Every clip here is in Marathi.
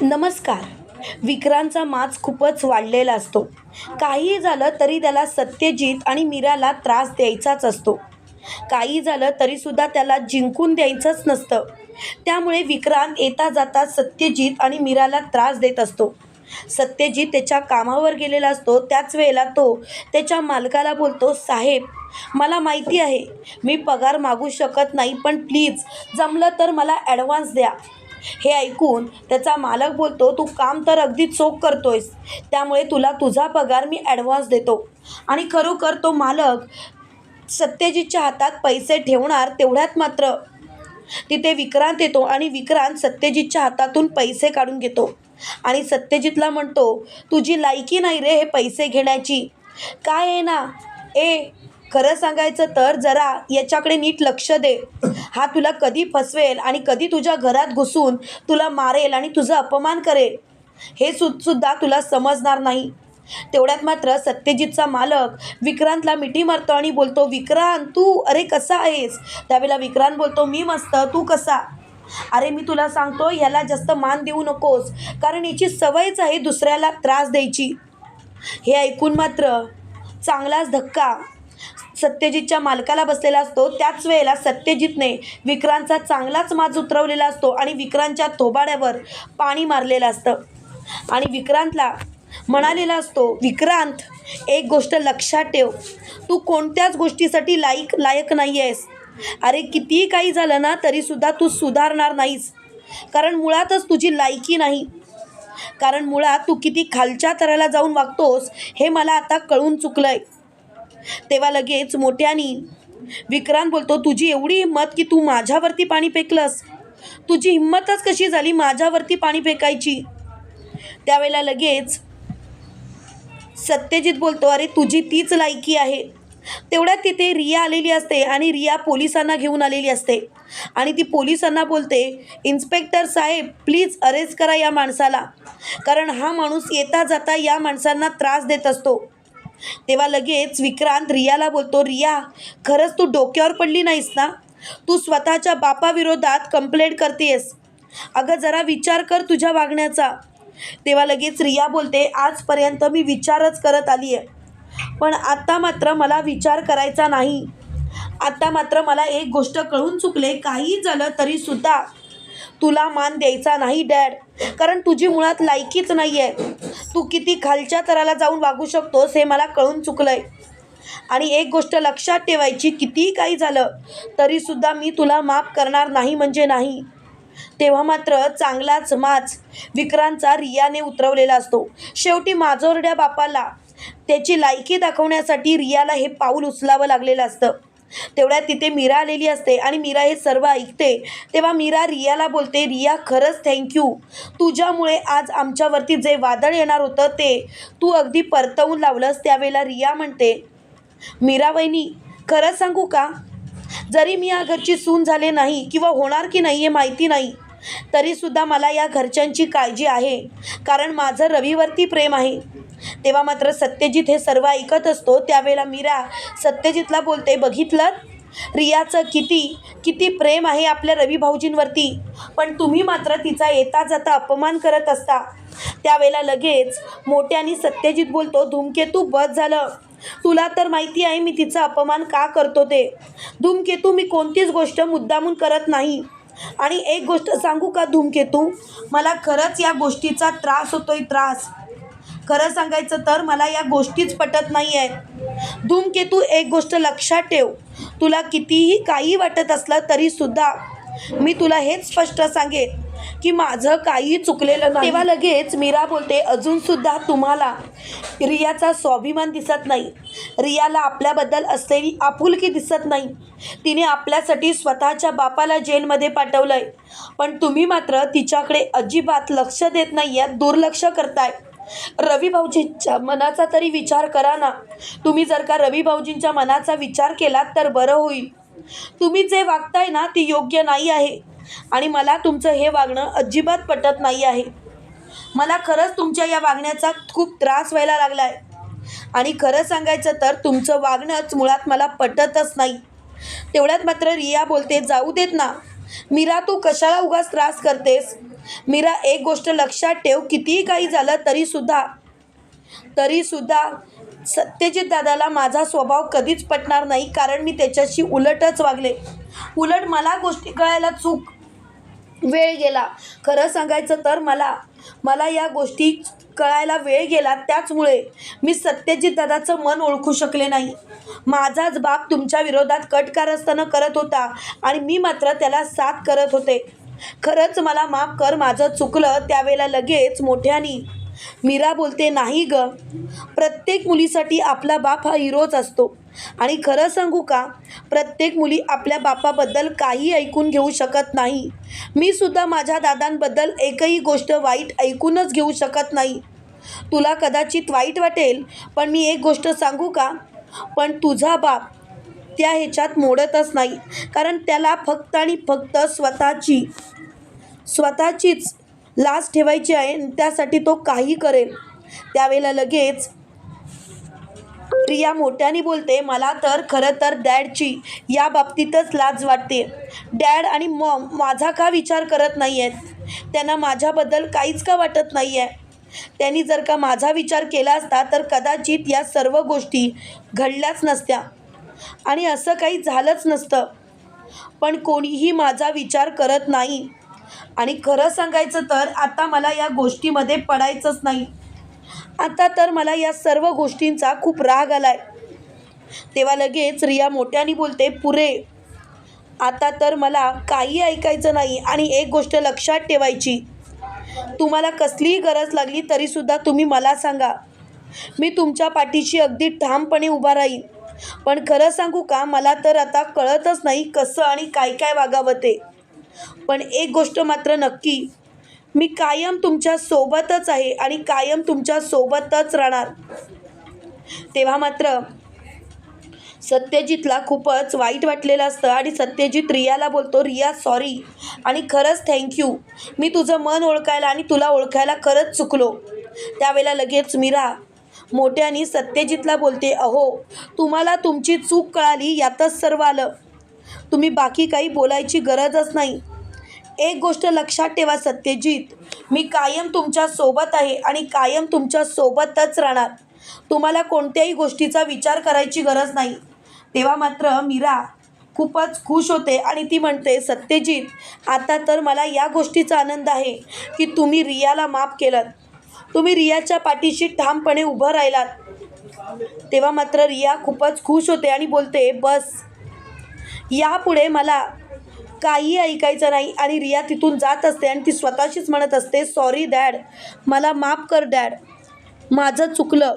नमस्कार. विक्रांतचा माज खूपच वाढलेला असतो. काहीही झालं तरी त्याला सत्यजित आणि मीराला त्रास द्यायचाच असतो. काही झालं तरीसुद्धा त्याला जिंकून द्यायचंच नसतं. त्यामुळे विक्रांत येता जाता सत्यजित आणि मीराला त्रास देत असतो. सत्यजित त्याच्या कामावर गेलेला असतो. त्याच वेळेला तो त्याच्या मालकाला बोलतो साहेब मला माहिती आहे मी पगार मागू शकत नाही पण प्लीज जमलं तर मला ॲडव्हान्स द्या. हे ऐकून त्याचा मालक बोलतो तू काम तर अगदी चोख करतोयस त्यामुळे तुला तुझा पगार मी ॲडव्हान्स देतो. आणि खरोखर तो मालक सत्यजितच्या हातात पैसे ठेवणार तेवढ्यात मात्र तिथे विक्रांत येतो आणि विक्रांत सत्यजितच्या हातातून पैसे काढून घेतो. आणि सत्यजितला म्हणतो तुझी लायकी नाही रे हे पैसे घेण्याची. काय आहे ना? ए खरं सांगायचं तर जरा याच्याकडे नीट लक्ष दे. हा तुला कधी फसवेल आणि कधी तुझ्या घरात घुसून तुला मारेल आणि तुझं अपमान करेल हे सु सुद्धा तुला समजणार नाही. तेवढ्यात मात्र सत्यजितचा मालक विक्रांतला मिठी मारतो आणि बोलतो विक्रांत तू अरे कसा आहेस? त्यावेळेला विक्रांत बोलतो मी मस्त तू कसा? अरे मी तुला सांगतो ह्याला जास्त मान देऊ नकोस कारण याची सवयच आहे दुसऱ्याला त्रास द्यायची. हे ऐकून मात्र चांगलाच धक्का सत्यजितच्या मालकाला बसलेला असतो. त्याच वेळेला सत्यजितने विक्रांतचा चांगलाच माज उतरवलेला असतो आणि विक्रांतच्या थोबाड्यावर पाणी मारलेलं असतं. आणि विक्रांतला म्हणालेला असतो विक्रांत एक गोष्ट लक्षात ठेव. तू कोणत्याच गोष्टीसाठी लायक लायक नाही आहेस अरे कितीही काही झालं ना तरीसुद्धा तू सुधारणार नाहीस. कारण मुळातच तुझी लायकी नाही. कारण मुळात तू किती खालच्या तराला जाऊन वागतोस हे मला आता कळून चुकलं आहे तेव्हा लगेच मोठ्यानी विक्रांत बोलतो तुझी एवढी हिंमत की तू माझ्यावरती पाणी फेकलंस? तुझी हिंमतच कशी झाली माझ्यावरती पाणी फेकायची? त्यावेळेला लगेच सत्यजित बोलतो अरे तुझी तीच लायकी आहे. तेवढ्यात तिथे रिया आलेली असते आणि रिया पोलिसांना घेऊन आलेली असते. आणि ती पोलिसांना बोलते इन्स्पेक्टर साहेब प्लीज अरेस्ट करा या माणसाला. कारण हा माणूस येता जाता या माणसांना त्रास देत असतो. तेव्हा लगेच विक्रांत रियाला बोलतो रिया खरंच तू डोक्यावर पडली नाहीस ना? तू स्वतःच्या बापाविरोधात कंप्लेंट करतेस अगं जरा विचार कर तुझ्या वागण्याचा. तेव्हा लगेच रिया बोलते आजपर्यंत मी विचारच करत आली आहे पण आत्ता मात्र मला विचार करायचा नाही. आत्ता मात्र मला एक गोष्ट कळून चुकले. काही झालं तरीसुद्धा तुला मान द्यायचा नाही डॅड. कारण तुझी मुळात लायकीच नाही आहे तू किती खालच्या तराला जाऊन वागू शकतोस हे मला कळून चुकलं आहे आणि एक गोष्ट लक्षात ठेवायची कितीही काही झालं तरीसुद्धा मी तुला माफ करणार नाही म्हणजे नाही. तेव्हा मात्र चांगलाच माच विक्रांतचा रियाने उतरवलेला असतो. शेवटी माजोरड्या बापाला त्याची लायकी दाखवण्यासाठी रियाला हे पाऊल उचलावं लागलेलं असतं. तेवढ्यात तिथे मीरा आलेली असते आणि मीरा हे सर्व ऐकते. तेव्हा मीरा रियाला बोलते रिया खरंच थँक्यू तुझ्यामुळे आज आमच्यावरती जे वादळ येणार होतं ते तू अगदी परतवून लावलंस त्यावेळेला रिया म्हणते. मीरा वहिनी खरं सांगू का? जरी मी या घरची सून झाले नाही किंवा होणार की नाही हे माहिती नाही तरीसुद्धा मला या घरच्यांची काळजी आहे. कारण माझं रवीवरती प्रेम आहे. तेव्हा मात्र सत्यजित हे सर्व ऐकत असतो. त्यावेळेला मीरा सत्यजितला बोलते बघितलं? रियाचं किती किती प्रेम आहे आपल्या रवी भाऊजींवरती. पण तुम्ही मात्र तिचा येता जाता अपमान करत असता. त्यावेळेला लगेच मोठ्याने सत्यजित बोलतो धूमकेतू बस झालं. तुला तर माहिती आहे मी तिचा अपमान का करतो ते. धूमकेतू मी कोणतीच गोष्ट मुद्दामून करत नाही. आणि एक गोष्ट सांगू का धूमकेतू? मला खरंच या गोष्टीचा त्रास होतोय त्रास. खरं सांगायचं तर मला या गोष्टीच पटत नाही आहेत धूमकेतू एक गोष्ट लक्षात ठेव. तुला कितीही काही वाटत असलं तरीसुद्धा मी तुला हेच स्पष्ट सांगेन की माझं काही चुकलेलं नाही. तेव्हा लगेच मीरा बोलते अजूनसुद्धा तुम्हाला रियाचा स्वाभिमान दिसत नाही. रियाला आपल्याबद्दल असलेली आपुलकी दिसत नाही. तिने आपल्यासाठी स्वतःच्या बापाला जेलमध्ये पाठवलं आहे पण तुम्ही मात्र तिच्याकडे अजिबात लक्ष देत नाही आहे दुर्लक्ष करताय. रवी भाऊजींच्या मनाचा तरी विचार करा ना. तुम्ही जर का रवी भाऊजींच्या मनाचा विचार केलात तर बरं होईल. तुम्ही जे वागताय ना ते योग्य नाही आहे. आणि मला तुमचं हे वागणं अजिबात पटत नाही आहे. मला खरंच तुमच्या या वागण्याचा खूप त्रास व्हायला लागला आहे आणि खरं सांगायचं तर तुमचं वागणंच मुळात मला पटतच नाही. तेवढ्यात मात्र रिया बोलते जाऊ देत ना. मीरा तू कशाला उगाच त्रास करतेस? मीरा एक गोष्ट लक्षात ठेव कितीही काही झालं तरीसुद्धा तरीसुद्धा सत्यजित दादाला माझा स्वभाव कधीच पटणार नाही कारण मी त्याच्याशी उलटच वागले. उलट मला गोष्टी कळायला चूक वेळ गेला. खरं सांगायचं तर मला मला या गोष्टी कळायला वेळ गेला त्याचमुळे मी सत्यजित दादाचं मन ओळखू शकले नाही. माझाच बाप तुमच्या विरोधात कट कारस्थानं करत होता आणि मी मात्र त्याला साथ करत होते. खरंच मला माफ कर माझं चुकलं त्यावेळेला लगेच मोठ्यानी. मीरा बोलते नाही ग. प्रत्येक मुलीसाठी आपला बाप हा हिरोच असतो. आणि खरं सांगू का? प्रत्येक मुली आपल्या बापाबद्दल काही ऐकून घेऊ शकत नाही. मी सुद्धा माझ्या दादांबद्दल एकही गोष्ट वाईट ऐकूनच घेऊ शकत नाही. तुला कदाचित वाईट वाटेल पण मी एक गोष्ट सांगू का? पण तुझा बाप त्या ह्याच्यात मोडतच नाही. कारण त्याला फक्त आणि फक्त स्वतःची स्वतःचीच लाज ठेवायची आहे आणि त्यासाठी तो काही करेल. त्यावेळेला लगेच प्रिया मोठ्याने बोलते मला तर खरं तर डॅडची या बाबतीतच लाज वाटते. डॅड आणि मॉम माझा का विचार करत नाही आहेत त्यांना माझ्याबद्दल काहीच का वाटत नाही आहे त्यांनी जर का माझा विचार केला असता तर कदाचित या सर्व गोष्टी घडल्याच नसत्या. आणि असं काही झालंच नसतं. पण कोणीही माझा विचार करत नाही. आणि खरं सांगायचं तर आता मला या गोष्टीमध्ये पडायचंच नाही. आता तर मला या सर्व गोष्टींचा खूप राग आलाय. तेव्हा लगेच रिया मोठ्याने बोलते पुरे आता तर मला काही ऐकायचं नाही आणि एक गोष्ट लक्षात ठेवायची. तुम्हाला कसलीही गरज लागली तरीसुद्धा तुम्ही मला सांगा. मी तुमच्या पाठीशी अगदी ठामपणे उभा राहीन. पण खरं सांगू का मला तर आता कळतच नाही कसं आणि काय काय वागावं ते पण एक गोष्ट मात्र नक्की मी कायम तुमच्या सोबतच आहे आणि कायम तुमच्या सोबतच राहणार. तेव्हा मात्र सत्यजितला खूपच वाईट वाटलेलं असतं आणि सत्यजित रियाला बोलतो रिया सॉरी आणि खरंच थँक्यू मी तुझं मन ओळखायला आणि तुला ओळखायला खरंच चुकलो. त्यावेळेला लगेच मीरा मोठ्याने सत्यजितला बोलते अहो तुम्हाला तुमची चूक कळाली यातच सर्व आलं. तुम्ही बाकी काही बोलायची गरजच नाही. एक गोष्ट लक्षात ठेवा सत्यजित मी कायम तुमच्यासोबत आहे आणि कायम तुमच्या सोबतच राहणार. तुम्हाला कोणत्याही गोष्टीचा विचार करायची गरज नाही. तेव्हा मात्र मीरा खूपच खुश होते आणि ती म्हणते सत्यजित आता तर मला या गोष्टीचा आनंद आहे की तुम्ही रियाला माफ केलं तुम्ही रियाच्या पाठीशी ठामपणे उभं राहिलात. तेव्हा मात्र रिया खूपच खुश होते आणि बोलते बस. यापुढे मला काही ऐकायचं नाही आणि रिया तिथून जात असते आणि ती स्वतःशीच म्हणत असते सॉरी डॅड मला माफ कर डॅड. माझं चुकलं.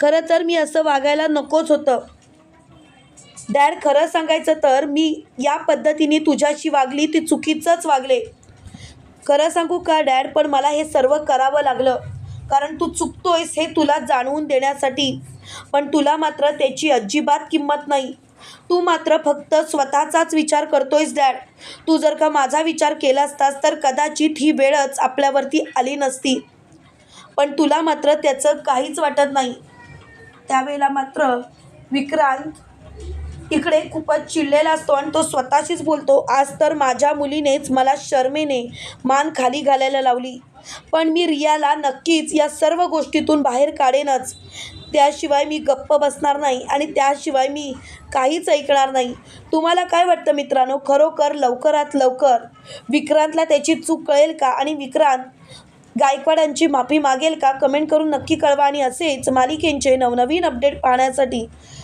खरं तर मी असं वागायला नकोच होतं. डॅड खरं सांगायचं तर मी या पद्धतीने तुझ्याशी वागली ती चुकीचंच वागले. खरं सांगू का डॅड? पण मला हे सर्व करावं लागलं. कारण तू चुकतोयस हे तुला जाणवून देण्यासाठी. पण तुला मात्र त्याची अजिबात किंमत नाही. तू मात्र फक्त स्वतःचाच विचार करतोयस डॅड. तू जर का माझा विचार केला असतास तर कदाचित ही वेळच आपल्यावरती आली नसती. पण तुला मात्र त्याचं काहीच वाटत नाही. त्यावेळेला मात्र विक्रांत इकडे खूपच चिडलेला असतो आणि तो स्वतःशीच बोलतो. आज तर माझ्या मुलीनेच मला शर्मेने मान खाली घालायला लावली. पण मी रियाला नक्कीच या सर्व गोष्टीतून बाहेर काढेनच. त्याशिवाय मी गप्प बसणार नाही आणि त्याशिवाय मी काहीच ऐकणार नाही. तुम्हाला काय वाटतं मित्रांनो? खरोखर लवकरात लवकर विक्रांतला त्याची चूक कळेल का? आणि विक्रांत गायकवाडांची माफी मागेल का? कमेंट करून नक्की कळवा. आणि असेच मालिकेंचे नवनवीन अपडेट पाहण्यासाठी